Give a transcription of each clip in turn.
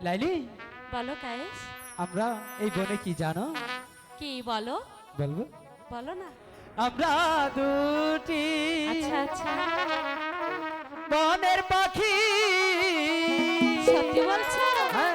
লাইলি? বলো কায়েস আমরা এই বনে কি জানো? কি বলো? বলব? বলো না। আমরা দুটি আচ্ছা আচ্ছা। বনের পাখি। সত্যি বলছো? হ্যাঁ।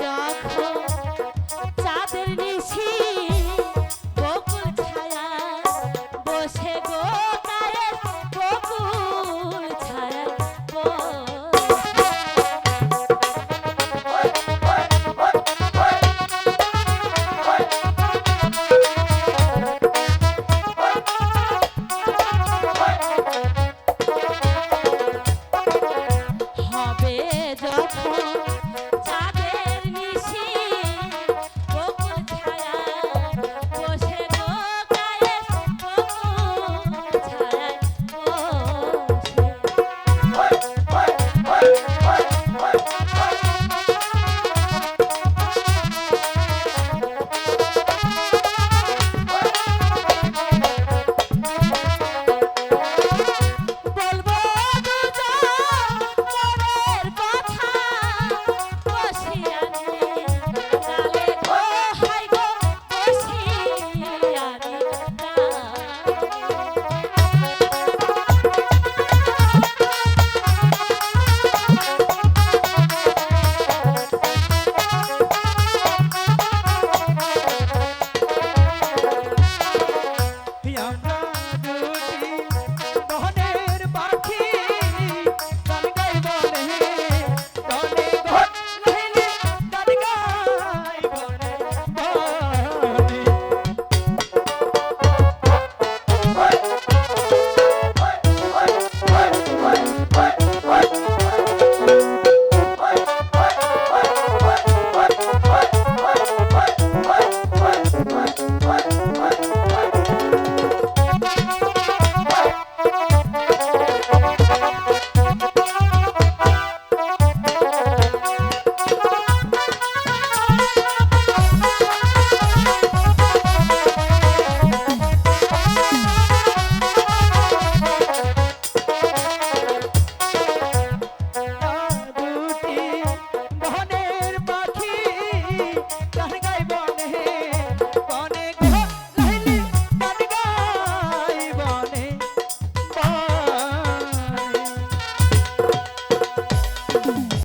জয়